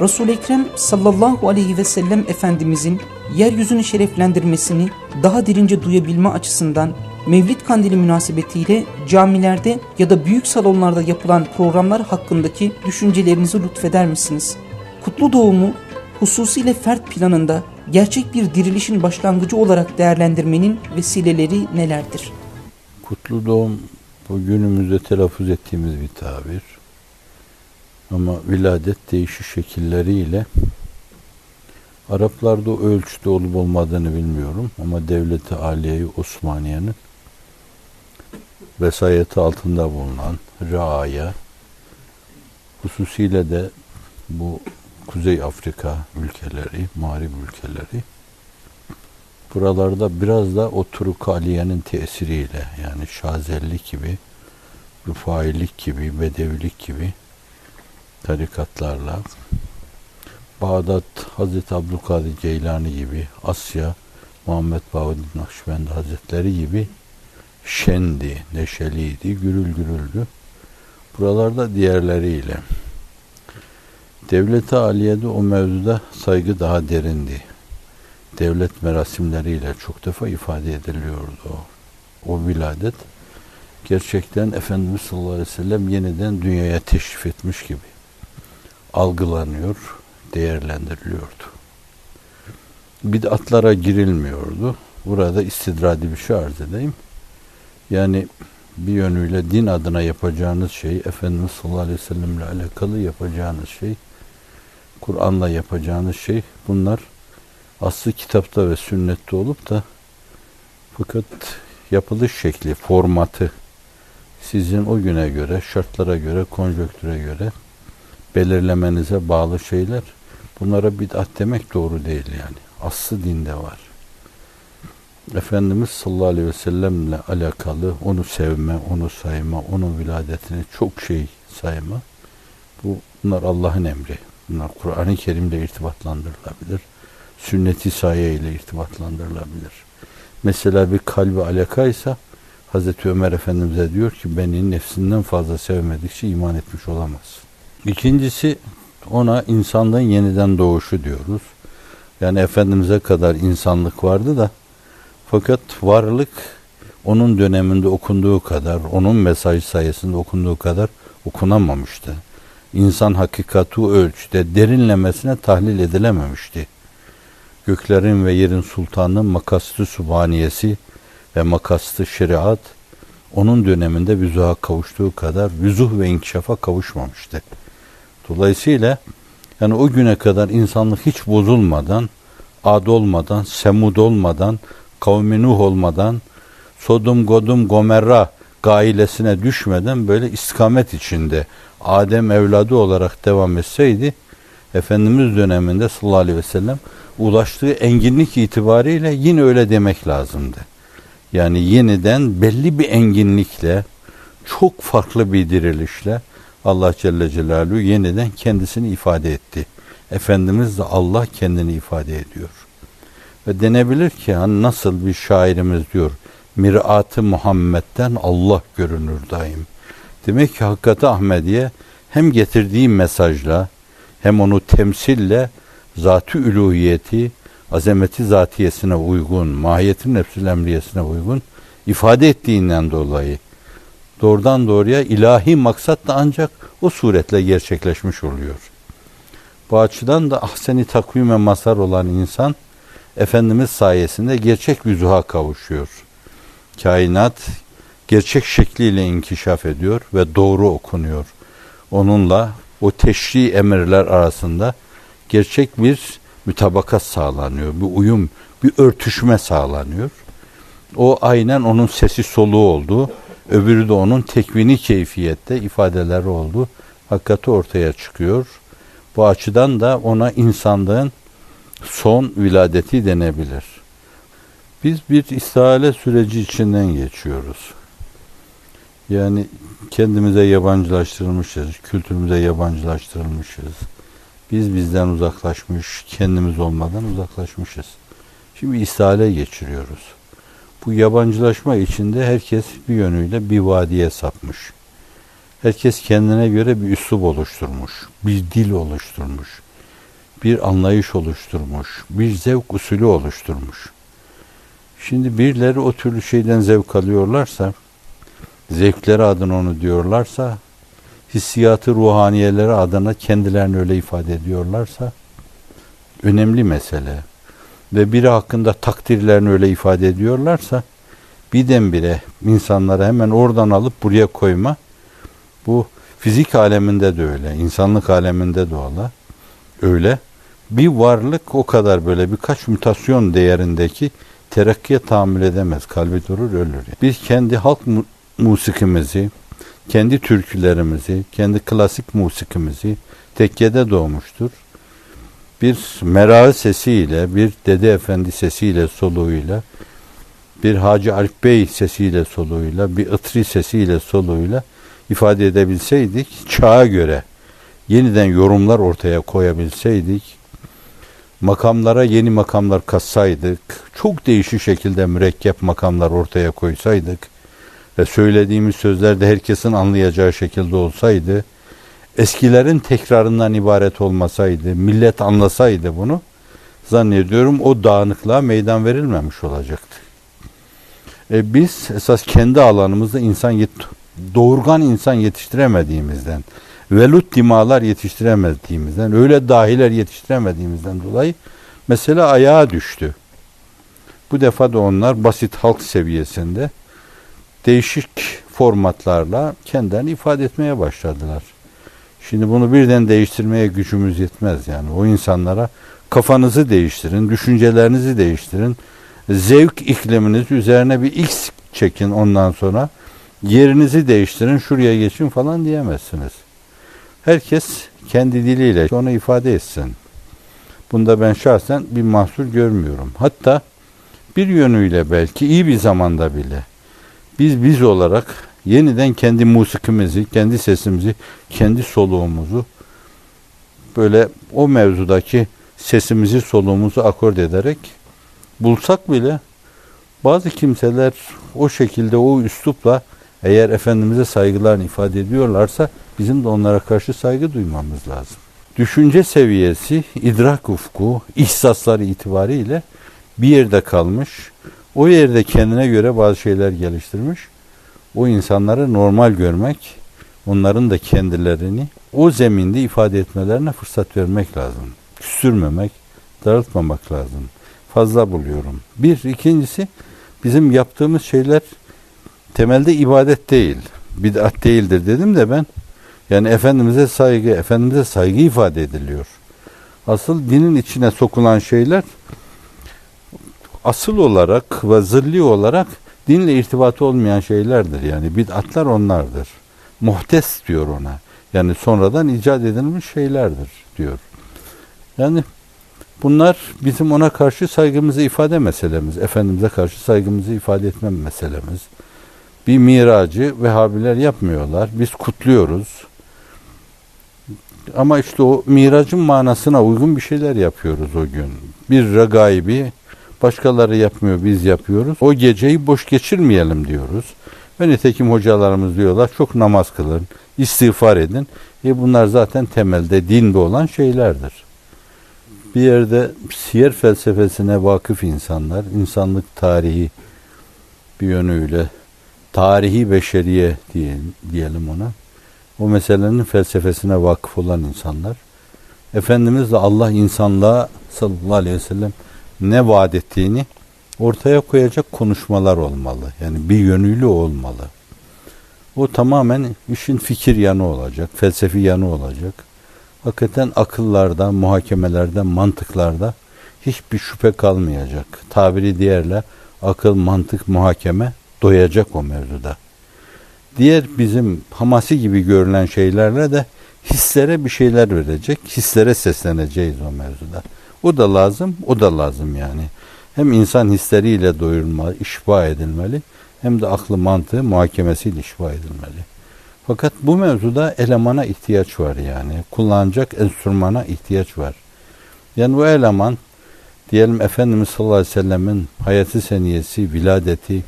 Resul-i Ekrem sallallahu aleyhi ve sellem Efendimizin yeryüzünü şereflendirmesini daha derince duyabilme açısından Mevlid Kandili münasebetiyle camilerde ya da büyük salonlarda yapılan programlar hakkındaki düşüncelerinizi lütfeder misiniz? Kutlu doğumu hususiyle fert planında gerçek bir dirilişin başlangıcı olarak değerlendirmenin vesileleri nelerdir? Kutlu doğum bu günümüzde telaffuz ettiğimiz bir tabir. Ama viladet değişik şekilleriyle Araplarda o ölçüde olup olmadığını bilmiyorum ama Devleti Aliye-i Osmaniye'nin vesayeti altında bulunan Raaya hususiyle de bu Kuzey Afrika ülkeleri, Mağrib ülkeleri buralarda biraz da o Turukaliye'nin tesiriyle yani Şazellik gibi, Rufailik gibi, Bedevilik gibi tarikatlarla Bağdat Hazreti Abdülkadir Geylani gibi, Asya Muhammed Bahuddin Nakşibendi Hazretleri gibi şendi, neşeliydi, gürül gürüldü. Buralarda diğerleriyle. Devleti Aliye'de o mevzuda saygı daha derindi. Devlet merasimleriyle çok defa ifade ediliyordu o. O viladet gerçekten Efendimiz sallallahu aleyhi ve sellem yeniden dünyaya teşrif etmiş gibi algılanıyor, değerlendiriliyordu. Bid'atlara girilmiyordu. Burada istidradi bir şey arz edeyim. Yani bir yönüyle din adına yapacağınız şey, Efendimiz sallallahu aleyhi ve sellemle alakalı yapacağınız şey, Kur'an'la yapacağınız şey, bunlar aslı kitapta ve sünnette olup da fakat yapılış şekli, formatı sizin o güne göre, şartlara göre, konjöktüre göre belirlemenize bağlı şeyler. Bunlara bid'at demek doğru değil yani. Aslı dinde var. Efendimiz sallallahu aleyhi ve sellemle alakalı onu sevme, onu sayma, onun viladetini çok şey sayma. Bu bunlar Allah'ın emri. Bunlar Kur'an-ı Kerim'le irtibatlandırılabilir. Sünnet-i saye ile irtibatlandırılabilir. Mesela bir kalbi alakaysa Hazreti Ömer Efendimiz'e diyor ki beni nefsinden fazla sevmedikçe iman etmiş olamaz. İkincisi ona insanlığın yeniden doğuşu diyoruz. Yani Efendimiz'e kadar insanlık vardı da fakat varlık onun döneminde okunduğu kadar, onun mesaj sayesinde okunduğu kadar okunamamıştı. İnsan hakikati ölçüde derinlemesine tahlil edilememişti. Göklerin ve yerin sultanı makaslı subhaniyesi ve makaslı şeriat onun döneminde vüzuha kavuştuğu kadar vüzuh ve inkişafa kavuşmamıştı. Dolayısıyla yani o güne kadar insanlık hiç bozulmadan, ad olmadan, semud olmadan, kavmi Nuh olmadan, Sodum, Godum, Gomerra gailesine düşmeden böyle istikamet içinde Adem evladı olarak devam etseydi Efendimiz döneminde sallallahu aleyhi ve sellem ulaştığı enginlik itibariyle yine öyle demek lazımdı. Yani yeniden belli bir enginlikle çok farklı bir dirilişle Allah Celle Celaluhu yeniden kendisini ifade etti. Efendimiz de Allah kendini ifade ediyor. Ve denebilir ki hani nasıl bir şairimiz diyor mirat-ı Muhammed'den Allah görünür daim. Demek ki hakikati Ahmediye hem getirdiği mesajla hem onu temsille zatı üluhiyeti, azameti zatiyesine uygun, mahiyeti nefsül emriyesine uygun ifade ettiğinden dolayı doğrudan doğruya ilahi maksat da ancak o suretle gerçekleşmiş oluyor. Bu açıdan da ahseni takvime mazhar olan insan Efendimiz sayesinde gerçek vüzuha kavuşuyor. Kainat gerçek şekliyle inkişaf ediyor ve doğru okunuyor. Onunla o teşri emirler arasında gerçek bir mütabakat sağlanıyor. Bir uyum, bir örtüşme sağlanıyor. O aynen onun sesi soluğu oldu. Öbürü de onun tekvini keyfiyette ifadeleri oldu. Hakikati ortaya çıkıyor. Bu açıdan da ona insanlığın son viladeti denebilir. Biz bir istihale süreci içinden geçiyoruz. Yani kendimize yabancılaştırılmışız, kültürümüze yabancılaştırılmışız. Biz bizden uzaklaşmış, kendimiz olmadan uzaklaşmışız. Şimdi istihale geçiriyoruz. Bu yabancılaşma içinde herkes bir yönüyle bir vadiye sapmış. Herkes kendine göre bir üslup oluşturmuş, bir dil oluşturmuş. bir anlayış oluşturmuş, bir zevk usulü oluşturmuş. Şimdi birileri o türlü şeyden zevk alıyorlarsa, zevkleri adına onu diyorlarsa, hissiyatı ruhaniyeleri adına kendilerini öyle ifade ediyorlarsa, önemli mesele. Ve biri hakkında takdirlerini öyle ifade ediyorlarsa, birdenbire insanları hemen oradan alıp buraya koyma, bu fizik aleminde de öyle, insanlık aleminde de öyle. Öyle. Bir varlık o kadar böyle birkaç mutasyon değerindeki terakkiye tahammül edemez. Kalbi durur ölür. Biz kendi halk mu- musikimizi, kendi türkülerimizi, kendi klasik musikimizi tekkede doğmuştur. Bir merağı sesiyle, bir dede efendi sesiyle, soluğuyla, bir Hacı Arif Bey sesiyle, soluğuyla, bir ıtri sesiyle, soluğuyla ifade edebilseydik, çağa göre yeniden yorumlar ortaya koyabilseydik, makamlara yeni makamlar katsaydık, çok değişik şekilde mürekkep makamlar ortaya koysaydık ve söylediğimiz sözler de herkesin anlayacağı şekilde olsaydı, eskilerin tekrarından ibaret olmasaydı, millet anlasaydı bunu, zannediyorum o dağınıklığa meydan verilmemiş olacaktı. E biz esas kendi alanımızda insan doğurgan insan yetiştiremediğimizden, velut dimalar yetiştiremediğimizden, öyle dahiler yetiştiremediğimizden dolayı mesele ayağa düştü. Bu defa da onlar basit halk seviyesinde değişik formatlarla kendilerini ifade etmeye başladılar. Şimdi bunu birden değiştirmeye gücümüz yetmez yani. O insanlara kafanızı değiştirin, düşüncelerinizi değiştirin, zevk ikliminiz üzerine bir x çekin ondan sonra yerinizi değiştirin, şuraya geçin falan diyemezsiniz. Herkes kendi diliyle onu ifade etsin. Bunda ben şahsen bir mahsur görmüyorum. Hatta bir yönüyle belki iyi bir zamanda bile biz biz olarak yeniden kendi musikimizi, kendi sesimizi, kendi soluğumuzu böyle o mevzudaki sesimizi, soluğumuzu akord ederek bulsak bile bazı kimseler o şekilde o üslupla eğer Efendimiz'e saygılarını ifade ediyorlarsa bizim de onlara karşı saygı duymamız lazım. Düşünce seviyesi, idrak ufku, ihsasları itibariyle bir yerde kalmış. O yerde kendine göre bazı şeyler geliştirmiş. O insanları normal görmek, onların da kendilerini o zeminde ifade etmelerine fırsat vermek lazım. Küstürmemek, daraltmamak lazım. Fazla buluyorum. Bir, ikincisi bizim yaptığımız şeyler temelde ibadet değil. Bid'at değildir dedim de ben. Yani Efendimiz'e saygı, Efendimiz'e saygı ifade ediliyor. Asıl dinin içine sokulan şeyler asıl olarak ve zilli olarak dinle irtibatı olmayan şeylerdir. Yani bid'atlar onlardır. Muhtes diyor ona. Yani sonradan icat edilmiş şeylerdir diyor. Yani bunlar bizim ona karşı saygımızı ifade meselemiz. Efendimiz'e karşı saygımızı ifade etmem meselemiz. Bir miracı Vehhabiler yapmıyorlar. Biz kutluyoruz. Ama işte o miracın manasına uygun bir şeyler yapıyoruz o gün. Bir regaibi başkaları yapmıyor biz yapıyoruz. O geceyi boş geçirmeyelim diyoruz. Ve nitekim hocalarımız diyorlar çok namaz kılın, istiğfar edin. E bunlar zaten temelde dinde olan şeylerdir. Bir yerde siyer felsefesine vakıf insanlar, insanlık tarihi bir yönüyle tarihi beşeriye diyelim, ona. O meselenin felsefesine vakıf olan insanlar. Efendimiz de Allah insanlığa sallallahu aleyhi ve sellem ne vaat ettiğini ortaya koyacak konuşmalar olmalı. Yani bir yönüyle olmalı. O tamamen işin fikir yanı olacak, felsefi yanı olacak. Hakikaten akıllarda, muhakemelerde, mantıklarda hiçbir şüphe kalmayacak. Tabiri diğerle akıl, mantık, muhakeme doyacak o mevzuda. Diğer bizim hamasi gibi görülen şeylerle de hislere bir şeyler verecek. Hislere sesleneceğiz o mevzuda. O da lazım, o da lazım yani. Hem insan hisleriyle doyurulmalı, işba edilmeli hem de aklı mantığı muhakemesiyle işba edilmeli. Fakat bu mevzuda elemana ihtiyaç var yani. Kullanacak enstrümana ihtiyaç var. Yani bu eleman diyelim Efendimiz sallallahu aleyhi ve sellemin hayatı seniyesi, viladeti,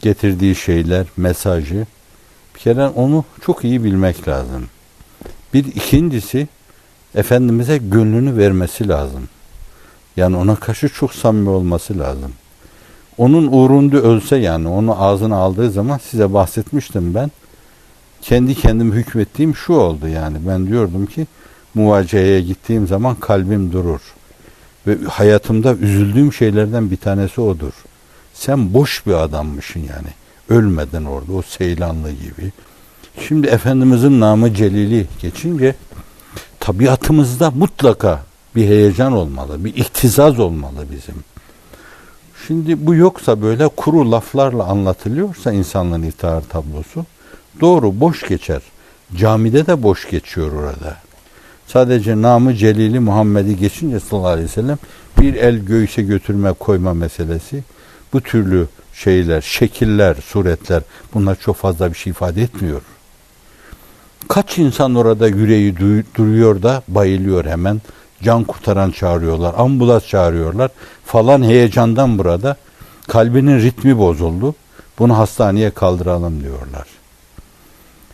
getirdiği şeyler, mesajı bir kere onu çok iyi bilmek lazım. Bir ikincisi Efendimiz'e gönlünü vermesi lazım. Yani ona karşı çok samimi olması lazım. Onun uğrunda ölse yani onu ağzına aldığı zaman size bahsetmiştim ben. Kendi kendim hükmettiğim şu oldu yani. Ben diyordum ki muvaceheye gittiğim zaman kalbim durur. Ve hayatımda üzüldüğüm şeylerden bir tanesi odur. Sen boş bir adammışsın yani. Ölmeden orada o Seylanlı gibi. Şimdi Efendimizin namı Celili geçince tabiatımızda mutlaka bir heyecan olmalı, bir ihtizaz olmalı bizim. Şimdi bu yoksa böyle kuru laflarla anlatılıyorsa insanlığın iftihar tablosu doğru boş geçer. Camide de boş geçiyor orada. Sadece namı celili Muhammed'i geçince sallallahu aleyhi ve sellem bir el göğüse götürme koyma meselesi bu türlü şeyler, şekiller, suretler bunlar çok fazla bir şey ifade etmiyor. Kaç insan orada yüreği duruyor da bayılıyor hemen. Can kurtaran çağırıyorlar, ambulans çağırıyorlar. Falan heyecandan burada kalbinin ritmi bozuldu. Bunu hastaneye kaldıralım diyorlar.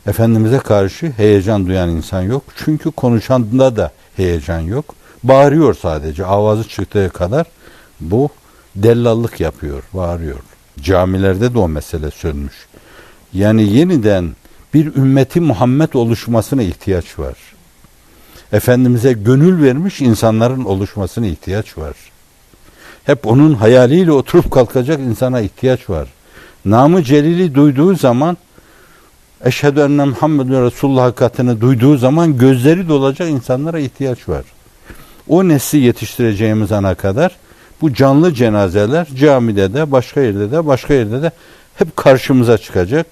Efendimiz'e karşı heyecan duyan insan yok. Çünkü konuşanda da heyecan yok. Bağırıyor sadece. Avazı çıktığı kadar bu dellallık yapıyor, bağırıyor. Camilerde de o mesele sönmüş. Yani yeniden bir ümmeti Muhammed oluşmasına ihtiyaç var. Efendimiz'e gönül vermiş insanların oluşmasına ihtiyaç var. Hep onun hayaliyle oturup kalkacak insana ihtiyaç var. Namı Celil'i duyduğu zaman Eşhedü enne Muhammedun Resulullah hakikatini duyduğu zaman gözleri dolacak insanlara ihtiyaç var. O nesli yetiştireceğimiz ana kadar bu canlı cenazeler camide de başka yerde de başka yerde de hep karşımıza çıkacak.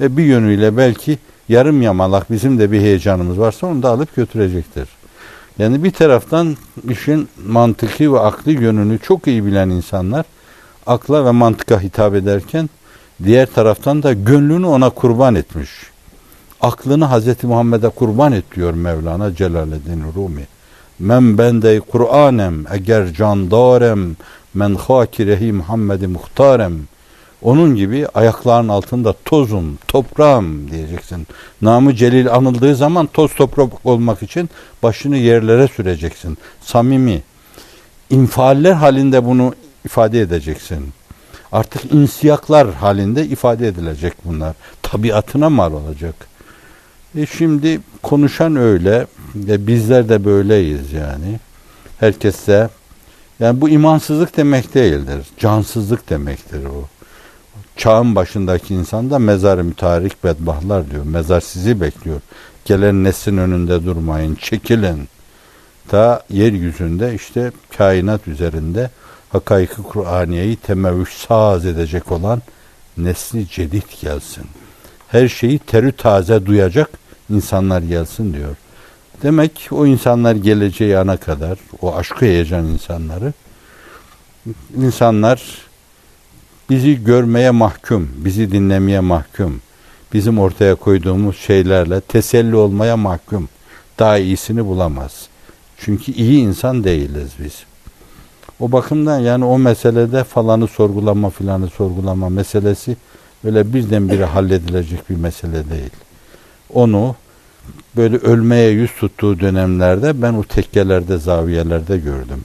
Ve bir yönüyle belki yarım yamalak bizim de bir heyecanımız varsa onu da alıp götürecektir. Yani bir taraftan işin mantıki ve akli yönünü çok iyi bilen insanlar akla ve mantıka hitap ederken diğer taraftan da gönlünü ona kurban etmiş. Aklını Hazreti Muhammed'e kurban et diyor Mevlana Celaleddin Rumi. Men bende Kur'anem eğer candarem men hakirehi Muhammed'i muhtarem. Onun gibi ayaklarının altında tozum, toprağım diyeceksin. Namı Celil anıldığı zaman toz toprak olmak için başını yerlere süreceksin. Samimi. İnfialler halinde bunu ifade edeceksin. Artık insiyaklar halinde ifade edilecek bunlar. Tabiatına mal olacak. E şimdi konuşan öyle ve bizler de böyleyiz yani. Herkes de yani bu imansızlık demek değildir. Cansızlık demektir o. Çağın başındaki insan da mezarı mütarik bedbahtlar diyor. Mezar sizi bekliyor. Gelen neslin önünde durmayın, çekilin. Ta yeryüzünde işte kainat üzerinde hakaiki Kur'aniyeyi temevvüş saz edecek olan nesli cedid gelsin. Her şeyi terü taze duyacak insanlar gelsin diyor. Demek o insanlar geleceği ana kadar, o aşkı heyecan insanları, insanlar bizi görmeye mahkum, bizi dinlemeye mahkum, bizim ortaya koyduğumuz şeylerle teselli olmaya mahkum. Daha iyisini bulamaz. Çünkü iyi insan değiliz biz. O bakımdan yani o meselede falanı sorgulama filanı sorgulama meselesi öyle birdenbire halledilecek bir mesele değil. Onu böyle ölmeye yüz tuttuğu dönemlerde ben o tekkelerde, zaviyelerde gördüm.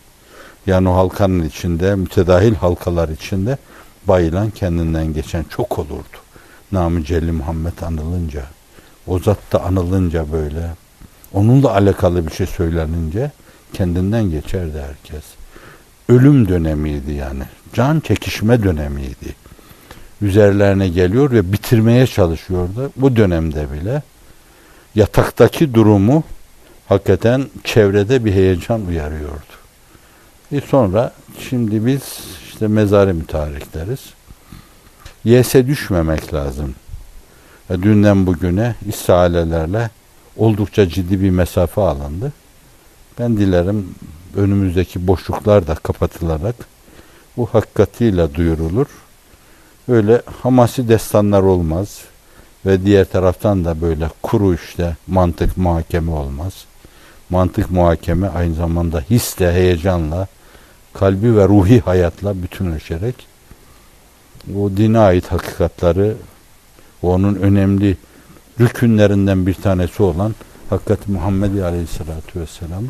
Yani o halkanın içinde, mütedahil halkalar içinde bayılan kendinden geçen çok olurdu. Namı Celli Muhammed anılınca, o zat da anılınca böyle, onunla alakalı bir şey söylenince kendinden geçerdi herkes. Ölüm dönemiydi yani. Can çekişme dönemiydi. Üzerlerine geliyor ve bitirmeye çalışıyordu. Bu dönemde bile yataktaki durumu hakikaten çevrede bir heyecan uyarıyordu. E sonra şimdi biz işte mezarı mütarikleriz. Yese düşmemek lazım. E dünden bugüne istihalelerle oldukça ciddi bir mesafe alındı. Ben dilerim önümüzdeki boşluklar da kapatılarak bu hakikatiyle duyurulur. Öyle hamasi destanlar olmaz ve diğer taraftan da böyle kuru işte mantık muhakeme olmaz. Mantık muhakeme aynı zamanda hisle, heyecanla, kalbi ve ruhi hayatla bütünleşerek o dine ait hakikatları onun önemli rükünlerinden bir tanesi olan Hakikati Muhammedi Aleyhisselatü Vesselam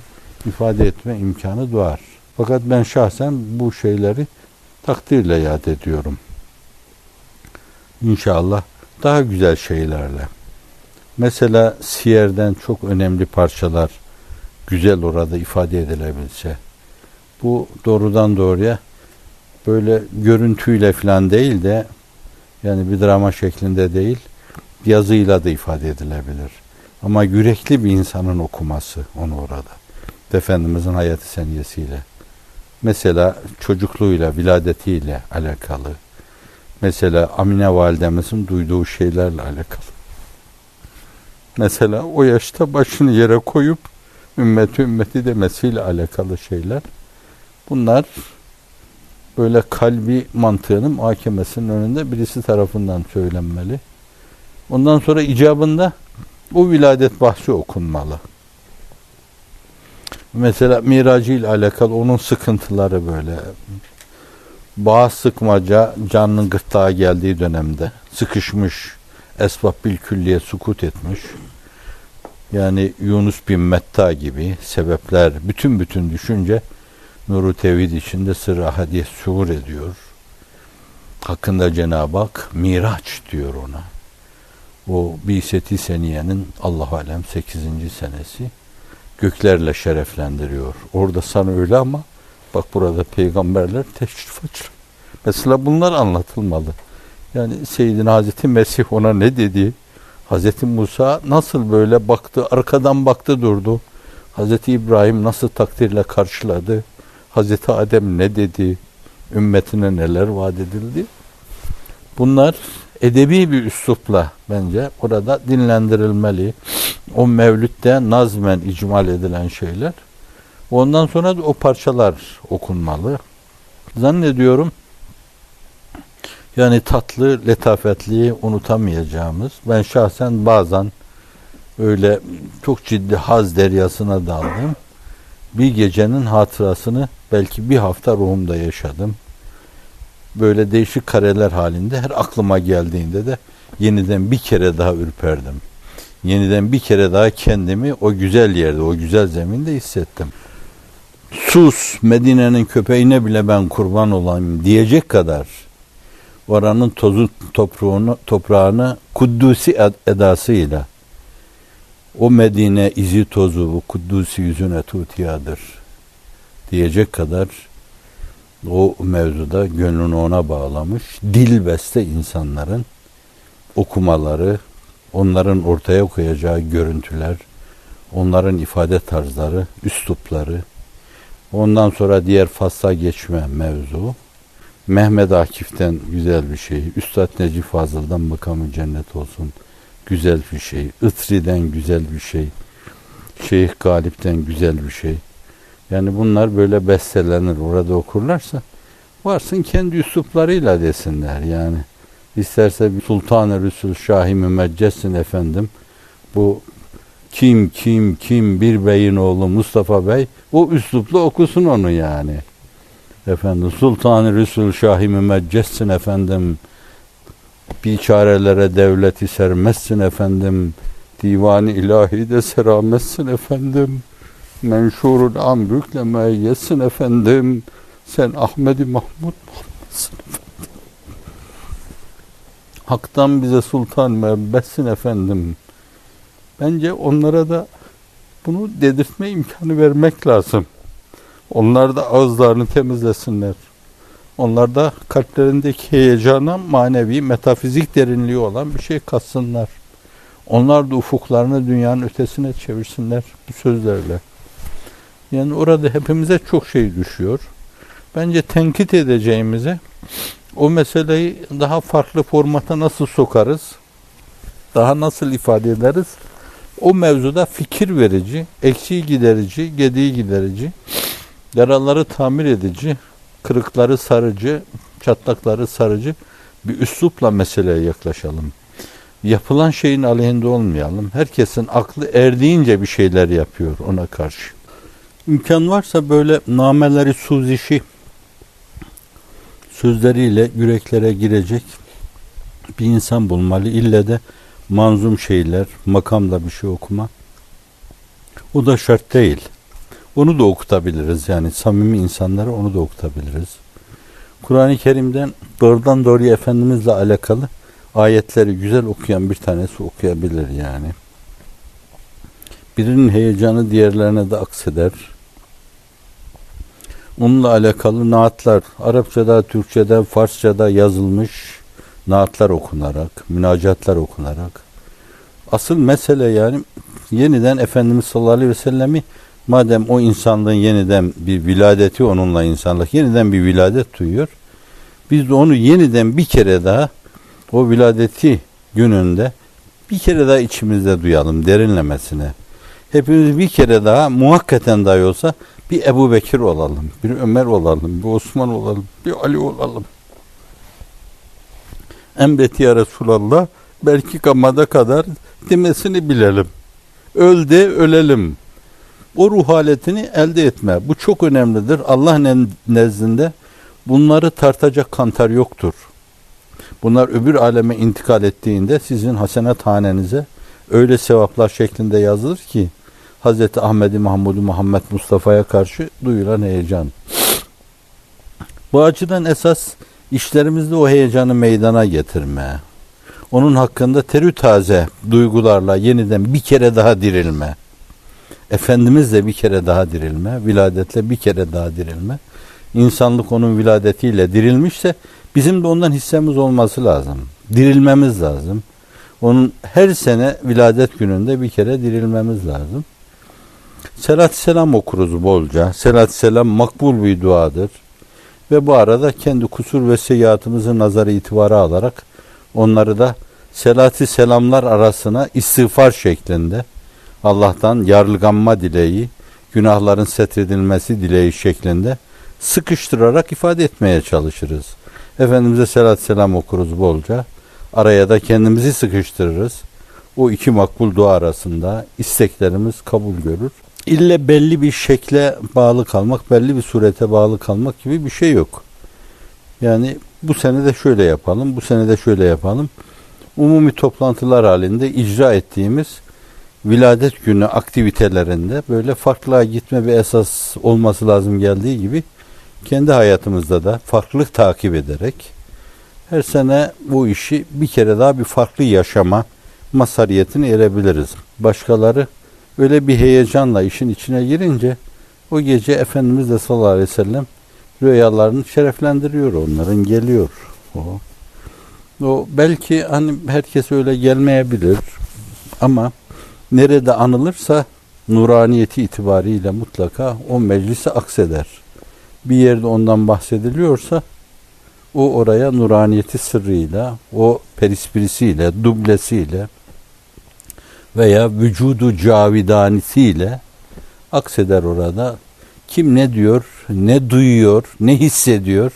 ifade etme imkanı doğar. Fakat ben şahsen bu şeyleri takdirle yad ediyorum. İnşallah daha güzel şeylerle. Mesela Siyer'den çok önemli parçalar güzel orada ifade edilebilse. Bu doğrudan doğruya böyle görüntüyle falan değil de yani bir drama şeklinde değil yazıyla da ifade edilebilir. Ama yürekli bir insanın okuması onu orada. Efendimizin hayatı seniyesiyle. Mesela çocukluğuyla, viladetiyle alakalı. Mesela Amine validemizin duyduğu şeylerle alakalı. Mesela o yaşta başını yere koyup ümmeti ümmeti demesiyle alakalı şeyler. Bunlar böyle kalbi mantığının muhakemesinin önünde birisi tarafından söylenmeli. Ondan sonra icabında bu viladet bahsi okunmalı. Mesela miracı ile alakalı onun sıkıntıları böyle. Bağ sıkmaca canının gırtlağa geldiği dönemde sıkışmış, esbab bil külliye sukut etmiş. Yani Yunus bin Metta gibi sebepler bütün bütün düşünce nuru tevhid içinde sırrı hadis suhur ediyor. Hakkında Cenab-ı Hak Miraç diyor ona. O Biseti Seniye'nin Allah alem 8. senesi göklerle şereflendiriyor. Orada sana öyle ama bak burada peygamberler teşrif açıyor. Mesela bunlar anlatılmalı. Yani Seyyidin Hazreti Mesih ona ne dedi? Hazreti Musa nasıl böyle baktı, arkadan baktı durdu. Hazreti İbrahim nasıl takdirle karşıladı? Hazreti Adem ne dedi? Ümmetine neler vaat edildi? Bunlar edebi bir üslupla bence orada dinlendirilmeli. O mevlütte nazmen icmal edilen şeyler. Ondan sonra da o parçalar okunmalı. Zannediyorum yani tatlı, letafetliği unutamayacağımız. Ben şahsen bazen öyle çok ciddi haz deryasına daldım. Bir gecenin hatırasını belki bir hafta ruhumda yaşadım. Böyle değişik kareler halinde her aklıma geldiğinde de yeniden bir kere daha ürperdim. Yeniden bir kere daha kendimi o güzel yerde, o güzel zeminde hissettim. Sus Medine'nin köpeğine bile ben kurban olayım diyecek kadar oranın tozu toprağını, toprağını kuddusi edasıyla o Medine izi tozu bu kuddusi yüzüne tutiyadır diyecek kadar o mevzuda gönlünü ona bağlamış dil beste insanların okumaları onların ortaya koyacağı görüntüler onların ifade tarzları üslupları ondan sonra diğer fasla geçme mevzu Mehmet Akif'ten güzel bir şey. Üstad Necip Fazıl'dan makamı cennet olsun. Güzel bir şey. Itri'den güzel bir şey. Şeyh Galip'ten güzel bir şey. Yani bunlar böyle bestelenir. Orada okurlarsa varsın kendi üsluplarıyla desinler yani. İsterse bir Sultan-ı Resul Şahi Mümeccessin efendim. Bu kim kim kim bir beyin oğlu Mustafa Bey o üslupla okusun onu yani. Efendim Sultan-ı Resul Şahi Mümeccessin efendim. Biçarelere devleti sermezsin efendim. Divanı ilahi de serametsin efendim. Menşurul amrükle müeyyessin efendim. Sen Ahmedi Mahmud Muhammed'sin efendim. Hak'tan bize sultan müebbetsin efendim. Bence onlara da bunu dedirtme imkanı vermek lazım. Onlar da ağızlarını temizlesinler. Onlar da kalplerindeki heyecana manevi, metafizik derinliği olan bir şey katsınlar. Onlar da ufuklarını dünyanın ötesine çevirsinler bu sözlerle. Yani orada hepimize çok şey düşüyor. Bence tenkit edeceğimize o meseleyi daha farklı formata nasıl sokarız? Daha nasıl ifade ederiz? O mevzuda fikir verici, eksiği giderici, gediği giderici, yaraları tamir edici, kırıkları sarıcı, çatlakları sarıcı bir üslupla meseleye yaklaşalım. Yapılan şeyin aleyhinde olmayalım. Herkesin aklı erdiğince bir şeyler yapıyor ona karşı. İmkan varsa böyle nameleri suzişi sözleriyle yüreklere girecek bir insan bulmalı. İlle de manzum şeyler, makamda bir şey okuma O da şart değil. Onu da okutabiliriz. Yani samimi insanlara onu da okutabiliriz. Kur'an-ı Kerim'den doğrudan doğruya Efendimizle alakalı ayetleri güzel okuyan bir tanesi okuyabilir yani. Birinin heyecanı diğerlerine de akseder. Onunla alakalı naatlar Arapçada, Türkçede, Farsçada yazılmış naatlar okunarak, münacatlar okunarak. Asıl mesele yani yeniden Efendimiz sallallahu aleyhi ve sellemi madem o insanlığın yeniden bir viladeti onunla insanlık yeniden bir viladet duyuyor. Biz de onu yeniden bir kere daha o viladeti gününde bir kere daha içimizde duyalım derinlemesine. Hepimiz bir kere daha muhakkaten dahi olsa bir Ebu Bekir olalım, bir Ömer olalım, bir Osman olalım, bir Ali olalım. Emreti ya Resulallah belki kamada kadar demesini bilelim. Öl de ölelim. O ruh haletini elde etme. Bu çok önemlidir. Allah nezdinde bunları tartacak kantar yoktur. Bunlar öbür aleme intikal ettiğinde sizin hasenet hanenize öyle sevaplar şeklinde yazılır ki Hz. Ahmedi Mahmudu Muhammed Mustafa'ya karşı duyulan heyecan. Bu açıdan esas işlerimizde o heyecanı meydana getirme. Onun hakkında terü taze duygularla yeniden bir kere daha dirilme. Efendimizle bir kere daha dirilme, viladetle bir kere daha dirilme. İnsanlık onun viladetiyle dirilmişse bizim de ondan hissemiz olması lazım. Dirilmemiz lazım. Onun her sene viladet gününde bir kere dirilmemiz lazım. Selat selam okuruz bolca. Selat selam makbul bir duadır. Ve bu arada kendi kusur ve seyyiatımızı nazarı itibara alarak onları da selati selamlar arasına istiğfar şeklinde Allah'tan yarlıganma dileği, günahların setredilmesi dileği şeklinde sıkıştırarak ifade etmeye çalışırız. Efendimiz'e selat selam okuruz bolca. Araya da kendimizi sıkıştırırız. O iki makbul dua arasında isteklerimiz kabul görür. İlle belli bir şekle bağlı kalmak, belli bir surete bağlı kalmak gibi bir şey yok. Yani bu sene de şöyle yapalım, bu sene de şöyle yapalım. Umumi toplantılar halinde icra ettiğimiz viladet günü aktivitelerinde böyle farklığa gitme bir esas olması lazım geldiği gibi kendi hayatımızda da farklılık takip ederek her sene bu işi bir kere daha bir farklı yaşama masariyetine erebiliriz. Başkaları öyle bir heyecanla işin içine girince o gece Efendimiz de sallallahu aleyhi ve sellem rüyalarını şereflendiriyor onların geliyor. O, o belki hani herkes öyle gelmeyebilir ama nerede anılırsa nuraniyeti itibariyle mutlaka o meclise akseder. Bir yerde ondan bahsediliyorsa o oraya nuraniyeti sırrıyla, o perispirisiyle, dublesiyle veya vücudu cavidanisiyle akseder orada. Kim ne diyor, ne duyuyor, ne hissediyor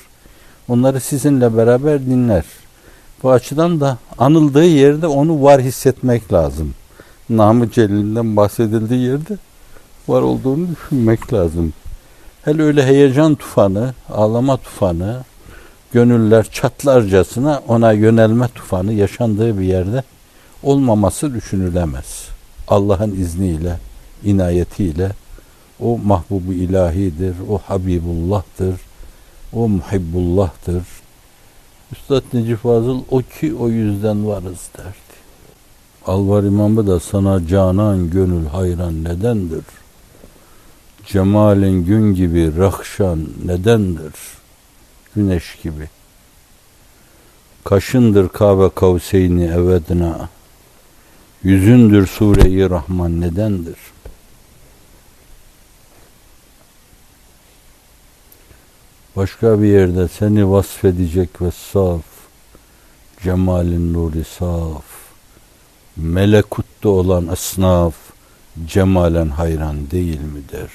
onları sizinle beraber dinler. Bu açıdan da anıldığı yerde onu var hissetmek lazım. Namı Celil'den bahsedildiği yerde var olduğunu düşünmek lazım. Hele öyle heyecan tufanı, ağlama tufanı, gönüller çatlarcasına ona yönelme tufanı yaşandığı bir yerde olmaması düşünülemez. Allah'ın izniyle, inayetiyle o mahbubu ilahidir, o Habibullah'tır, o Muhibbullah'tır. Üstad Necip Fazıl o ki o yüzden varız derdi. Alvar İmamı da sana canan gönül hayran nedendir? Cemalin gün gibi rahşan nedendir? Güneş gibi. Kaşındır Kabe kavseyni evedna. Yüzündür Sure-i Rahman nedendir? Başka bir yerde seni vasfedecek ve saf, cemalin nuri saf, melekutta olan esnaf, cemalen hayran değil midir?